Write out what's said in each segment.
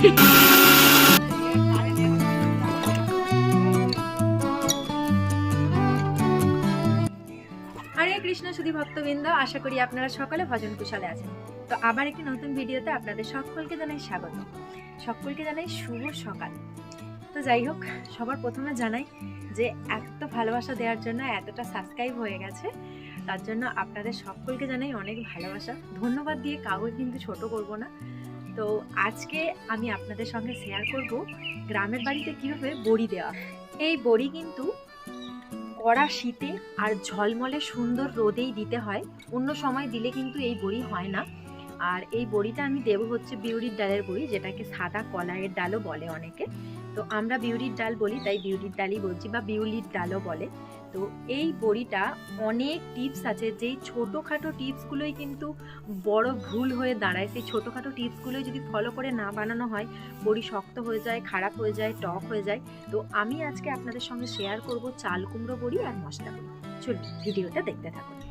হরে কৃষ্ণ, সুধী ভক্তবৃন্দ, আশা করি আপনারা সকলে ভজন কুশলে আছেন। তো আবার একটি নতুন ভিডিওতে আপনাদের সকলকে জানাই স্বাগত। সকলকে জানাই শুভ সকাল। তো যাই হোক, সবার প্রথমে জানাই যে এত ভালোবাসা দেওয়ার জন্য এতটা সাবস্ক্রাইব হয়ে গেছে, তার জন্য আপনাদের সকলকে জানাই অনেক ভালোবাসা। ধন্যবাদ দিয়ে কাউকে কিন্তু ছোট করব না। তো আজকে আমি আপনাদের সঙ্গে শেয়ার করব গ্রামের বাড়িতে কীভাবে বড়ি দেওয়া এই বড়ি কিন্তু কড়া শীতে আর ঝলমলে সুন্দর রোদেই দিতে হয়। অন্য সময় দিলে কিন্তু এই বড়ি হয় না। আর এই বড়িটা আমি দেবো হচ্ছে বিউরির ডালের বড়ি, যেটাকে সাদা কলাইয়ের ডালও বলে অনেকে। তো আমরা বিউরির ডাল বলি, তাই বিউরির ডালই বলছি বা বিউলির ডালও বলে। তো এই বড়িটা অনেক টিপস আছে, যেই ছোটোখাটো টিপসগুলোই কিন্তু বড় ভুল হয়ে দাঁড়ায়। সেই ছোটোখাটো টিপসগুলোই যদি ফলো করে না বানানো হয়, বড়ি শক্ত হয়ে যায়, খারাপ হয়ে যায়, টক হয়ে যায়। তো আমি আজকে আপনাদের সঙ্গে শেয়ার করব চাল কুমড়ো বড়ি আর মশলা বড়ি। চলুন, ভিডিওটা দেখতে থাকুন।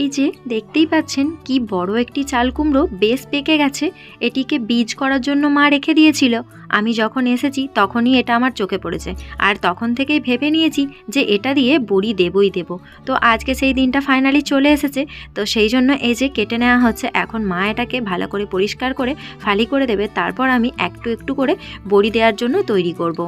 এই যে দেখতেই পাচ্ছেন কি বড় একটি চাল কুমড়ো বেশ পেকে গেছে। এটিকে বীজ করার জন্য মা রেখে দিয়েছিল। আমি যখন এসেছি তখনই এটা আমার চোখে পড়েছে। আর তখন থেকেই ভেবে নিয়েছি যে এটা দিয়ে বড়ি দেবই দেব। তো আজকে সেই দিনটা ফাইনালি চলে এসেছে। তো সেই জন্য এই যে কেটে নেওয়া হচ্ছে, এখন মা এটাকে ভালো করে পরিষ্কার করে ফালি করে দেবে। তারপর আমি একটু একটু করে বড়ি দেওয়ার জন্য তৈরি করব।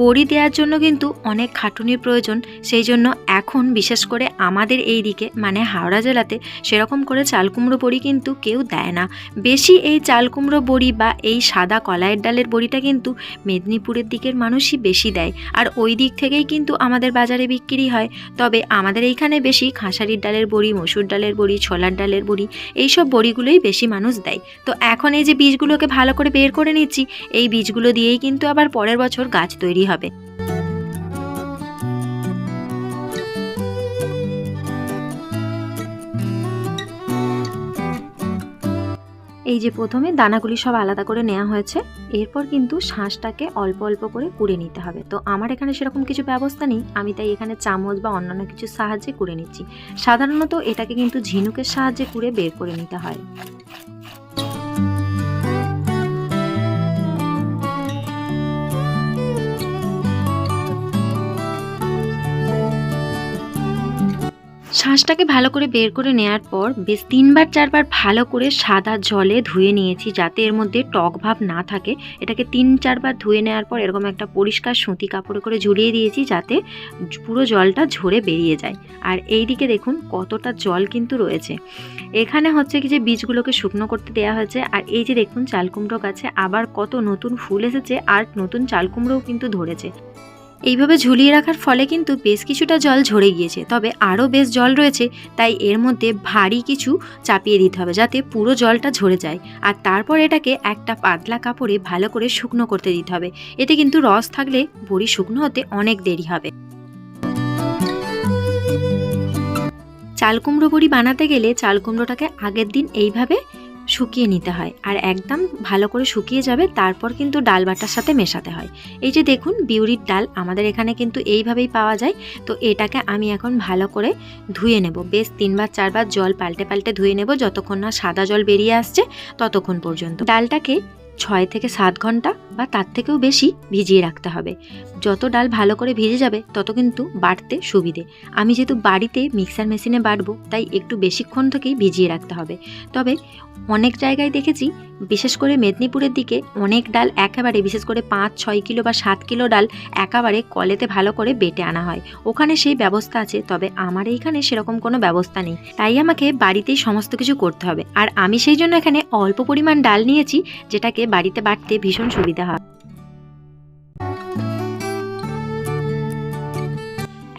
বড়ি দেওয়ার জন্য কিন্তু অনেক খাটুনির প্রয়োজন। সেই জন্য এখন বিশেষ করে আমাদের এই দিকে মানে হাওড়া জেলাতে, সেরকম করে চাল কুমড়ো বড়ি কিন্তু কেউ দেয় না। বেশি এই চাল কুমড়ো বড়ি বা এই সাদা কলাইয়ের ডালের বড়িটা কিন্তু মেদিনীপুরের দিকের মানুষই বেশি দেয়। আর ওই দিক থেকেই কিন্তু আমাদের বাজারে বিক্রি হয়। তবে আমাদের এইখানে বেশি খাঁসারির ডালের বড়ি, মসুর ডালের বড়ি, ছোলার ডালের বড়ি, এইসব বড়িগুলোই বেশি মানুষ দেয়। তো এখন এই যে বীজগুলোকে ভালো করে বের করে নিচ্ছি, এই বীজগুলো দিয়েই কিন্তু আবার পরের বছর গাছ তৈরি হবে। এই যে প্রথমে দানাগুলি সব আলাদা করে নেওয়া হয়েছে, এরপর কিন্তু শাঁসটাকে অল্প অল্প করে কুড়ে নিতে হবে। তো আমার এখানে সেরকম কিছু ব্যবস্থা নেই, আমি তাই এখানে চামচ বা অন্যান্য কিছু সাহায্যে কুড়ে নিচ্ছি। সাধারণত এটাকে কিন্তু ঝিনুকের সাহায্যে কুড়ে বের করে নিতে হয়। শ্বাসটাকে ভালো করে বের করে নেওয়ার পর বেশ তিনবার, চারবার ভালো করে সাদা জলে ধুয়ে নিয়েছি যাতে এর মধ্যে টক ভাব না থাকে। এটাকে তিন, চারবার ধুয়ে নেওয়ার পর এরকম একটা পরিষ্কার সুতি কাপড়ে করে ঝুলিয়ে দিয়েছি যাতে পুরো জলটা ঝরে বেরিয়ে যায়। আর এই দিকে দেখুন কতটা জল কিন্তু রয়েছে। এখানে হচ্ছে কি যে বীজগুলোকে শুকনো করতে দেওয়া হয়েছে। আর এই যে দেখুন চাল কুমড়ো গাছে আবার কত নতুন ফুল এসেছে আর নতুন চালকুমড়োও কিন্তু ধরেছে। এইভাবে ঝুলিয়ে রাখার ফলে কিন্তু বেশ কিছুটা জল ঝরে গিয়েছে। তবে আরও বেশ জল রয়েছে, তাই এর মধ্যে ভারী কিছু চাপিয়ে দিতে হবে যাতে পুরো জলটা ঝরে যায়। আর তারপর এটাকে একটা পাতলা কাপড়ে ভালো করে শুকনো করতে দিতে হবে। এতে কিন্তু রস থাকলে বড়ি শুকনো হতে অনেক দেরি হবে। চাল কুমড়ো বড়ি বানাতে গেলে চাল কুমড়োটাকে আগের দিন এইভাবে শুকিয়ে নিতে হয়। আর একদম ভালো করে শুকিয়ে যাবে, তারপর কিন্তু ডাল বাটার সাথে মেশাতে হয়। এই যে দেখুন, বিউরির ডাল আমাদের এখানে কিন্তু এইভাবেই পাওয়া যায়। তো এটাকে আমি এখন ভালো করে ধুয়ে নেব। বেশ তিনবার, চারবার জল পাল্টে পাল্টে ধুয়ে নেব, যতক্ষণ না সাদা জল বেরিয়ে আসছে, ততক্ষণ পর্যন্ত। ডালটাকে ছয় থেকে সাত ঘণ্টা বা তার থেকেও বেশি ভিজিয়ে রাখতে হবে। যত ডাল ভালো করে ভিজে যাবে, তত কিন্তু বাটতে সুবিধে। আমি যেহেতু বাড়িতে মিক্সার মেশিনে বাটবো তাই একটু বেশিক্ষণ থেকেই ভিজিয়ে রাখতে হবে। তবে অনেক জায়গায় দেখেছি, বিশেষ করে মেদিনীপুরের দিকে অনেক ডাল একেবারে, বিশেষ করে পাঁচ, ছয় কিলো বা সাত কিলো ডাল একেবারে কলেতে ভালো করে বেটে আনা হয়। ওখানে সেই ব্যবস্থা আছে, তবে আমার এইখানে সেরকম কোনো ব্যবস্থা নেই। তাই আমাকে বাড়িতেই সমস্ত কিছু করতে হবে। আর আমি সেই জন্য এখানে অল্প পরিমাণ ডাল নিয়েছি, যেটাকে বাড়িতে বাড়তে ভীষণ সুবিধা হয়।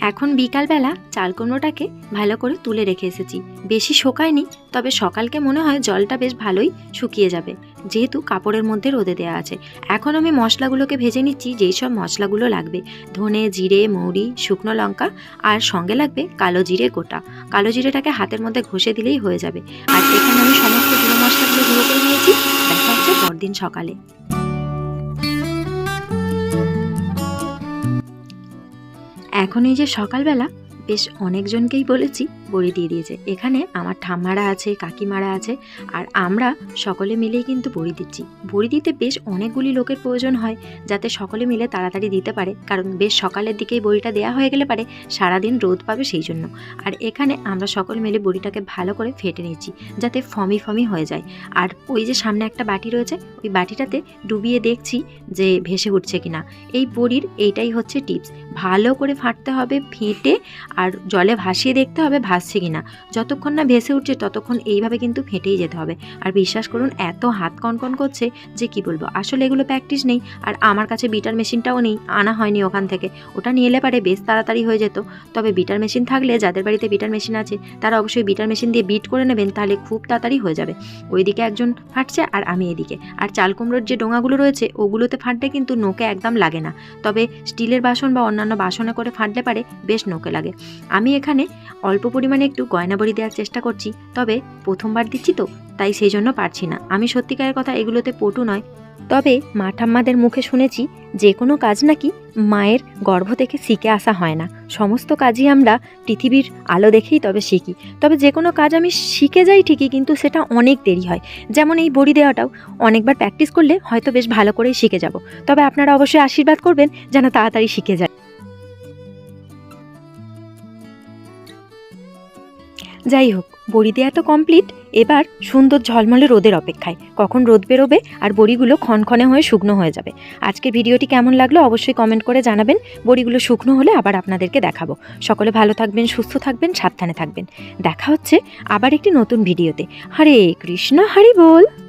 এখন বিকালবেলা চাল কুমড়োটাকে ভালো করে তুলে রেখে এসেছি। বেশি শোকায়নি, তবে সকালকে মনে হয় জলটা বেশ ভালোই শুকিয়ে যাবে। যেহেতু কাপড়ের মধ্যে রোদে দেওয়া আছে। এখন আমি মশলাগুলোকে ভেজে নিচ্ছি, যেই সব মশলাগুলো লাগবে। ধনে, জিরে, মৌরি, শুকনো লঙ্কা আর সঙ্গে লাগবে কালো জিরে গোটা। কালো জিরেটাকে হাতের মধ্যে ঘষে দিলেই হয়ে যাবে। আর এখানে আমি সমস্ত গুঁড়ো মশলাগুলো গুঁড়ো করে নিয়েছি। দেখা হচ্ছে পরদিন সকালে। এখন এই যে সকালবেলা, বেশ অনেকজনকেই বলেছি বড়ি দিয়ে দিয়েছে। এখানে আমার ঠাম্মারা আছে, কাকিমারা আছে, আর আমরা সকলে মিলেই কিন্তু বড়ি দিচ্ছি। বড়ি দিতে বেশ অনেকগুলি লোকের প্রয়োজন হয়, যাতে সকলে মিলে তাড়াতাড়ি দিতে পারে। কারণ বেশ সকালের দিকেই বড়িটা দেওয়া হয়ে গেলে পারে, সারাদিন রোদ পাবে সেই জন্য। আর এখানে আমরা সকলে মিলে বড়িটাকে ভালো করে ফেটে নিচ্ছি, যাতে ফমি ফমি হয়ে যায়। আর ওই যে সামনে একটা বাটি রয়েছে, ওই বাটিটাতে ডুবিয়ে দেখছি যে ভেসে উঠছে কিনা। এই বড়ির এইটাই হচ্ছে টিপস। ভালো করে ফাটতে হবে, ফেটে আর জলে ভাসিয়ে দেখতে হবে ভাসছে কিনা। যতক্ষণ না ভেসে উঠছে, ততক্ষণ এইভাবে কিন্তু ফেটেই যেতে হবে। আর বিশ্বাস করুন, এত হাত কনকন করছে যে কি বলব? আসলে এগুলো প্র্যাকটিস নেই, আর আমার কাছে বিটার মেশিনটাও নেই, আনা হয়নি ওখান থেকে। ওটা নিয়ে এলে পারে বেশ তাড়াতাড়ি হয়ে যেত। তবে বিটার মেশিন থাকলে, যাদের বাড়িতে বিটার মেশিন আছে, তারা অবশ্যই বিটার মেশিন দিয়ে বিট করে নেবেন, তাহলে খুব তাড়াতাড়ি হয়ে যাবে। ওইদিকে একজন ফাটছে আর আমি এদিকে। আর চাল কুমড়োর যে ডোঙাগুলো রয়েছে, ওগুলোতে ফাটলে কিন্তু নোকে একদম লাগে না। তবে স্টিলের বাসন বা অন্যান্য বাসনে করে ফাটলে পারে, বেশ নোকে লাগে। আমি এখানে অল্প পরিমাণে একটু গয়না বড়ি দেওয়ার চেষ্টা করছি, তবে প্রথমবার দিচ্ছি তো, তাই সেই জন্য পারছি না। আমি সত্যিকারের কথা এগুলোতে পটু নয়। তবে মা ঠাম্মাদের মুখে শুনেছি, যে কোনো কাজ নাকি মায়ের গর্ভ থেকে শিখে আসা হয় না। সমস্ত কাজই আমরা পৃথিবীর আলো দেখেই তবে শিখি। তবে যে কোনো কাজ আমি শিখে যাই ঠিকই, কিন্তু সেটা অনেক দেরি হয়। যেমন এই বড়ি দেওয়াটাও অনেকবার প্র্যাকটিস করলে হয়তো বেশ ভালো করেই শিখে যাব। তবে আপনারা অবশ্যই আশীর্বাদ করবেন যেন তাড়াতাড়ি শিখে যায়। যাই হোক বড়ি দেয়া তো কমপ্লিট এবার সুন্দর ঝলমলে রোদের অপেক্ষায়। কখন রোদ বেরোবে আর বড়িগুলো ক্ষণক্ষণে হয়ে শুকনো হয়ে যাবে। আজকে ভিডিওটি কেমন লাগল অবশ্যই কমেন্ট করে জানাবেন। বড়িগুলো শুকনো হলে আবার আপনাদেরকে দেখাবো। সকলে ভালো থাকবেন, সুস্থ থাকবেন, সাবধানে থাকবেন। দেখা হচ্ছে আবার একটি নতুন ভিডিওতে। হরে কৃষ্ণ, হরি বল!